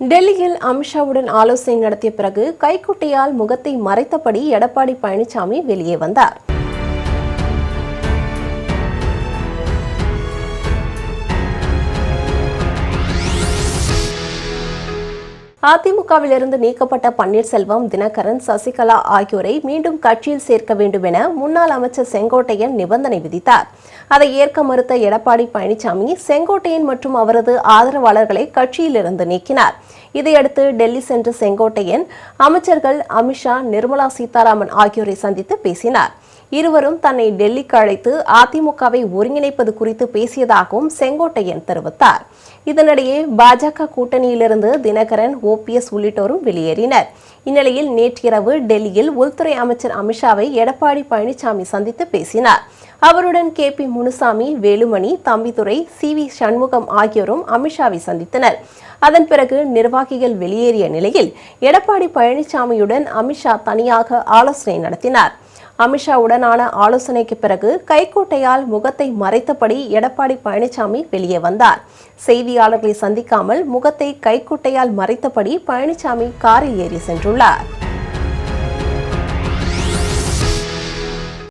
டெல்லியில் அமித்ஷாவுடன் ஆலோசனை நடத்திய பிறகு கைக்குட்டையால் முகத்தை மறைத்தபடி எடப்பாடி பழனிசாமி வெளியே வந்தார். அதிமுகவிலிருந்து நீக்கப்பட்ட பன்னீர்செல்வம் தினகரன் சசிகலா ஆகியோரை மீண்டும் கட்சியில் சேர்க்க வேண்டும் என முன்னாள் அமைச்சர் செங்கோட்டையன் நிபந்தனை விதித்தார். அதை ஏற்க மறுத்த எடப்பாடி பழனிசாமி செங்கோட்டையன் மற்றும் அவரது ஆதரவாளர்களை கட்சியிலிருந்து நீக்கினார். இதையடுத்து டெல்லி சென்ற செங்கோட்டையன் அமைச்சர்கள் அமித்ஷா நிர்மலா சீதாராமன் ஆகியோரை சந்தித்து பேசினார். இருவரும் தன்னை டெல்லிக்கு அழைத்து அதிமுகவை ஒருங்கிணைப்பது குறித்து பேசியதாகவும் செங்கோட்டையன் தெரிவித்தார். இதனிடையே பாஜக கூட்டணியிலிருந்து தினகரன் ஓபிஎஸ் உள்ளிட்டோரும் வெளியேறினர். இந்நிலையில் நேற்றிரவு டெல்லியில் உள்துறை அமைச்சர் அமித்ஷாவை எடப்பாடி பழனிசாமி சந்தித்து பேசினார். அவருடன் K P Munusamy Velumani Thambidurai C V Shanmugam ஆகியோரும் அமித்ஷாவை சந்தித்தனர். அதன் பிறகு நிர்வாகிகள் வெளியேறிய நிலையில் எடப்பாடி பழனிசாமியுடன் அமித்ஷா தனியாக ஆலோசனை நடத்தினார். அமித்ஷாவுடனான ஆலோசனைக்கு பிறகு கைக்கோட்டையால் முகத்தை மறைத்தபடி எடப்பாடி பழனிசாமி வெளியே வந்தார். செய்தியாளர்களை சந்திக்காமல் முகத்தை கைக்கோட்டையால் மறைத்தபடி பழனிசாமி காரில் ஏறி சென்றுள்ளார்.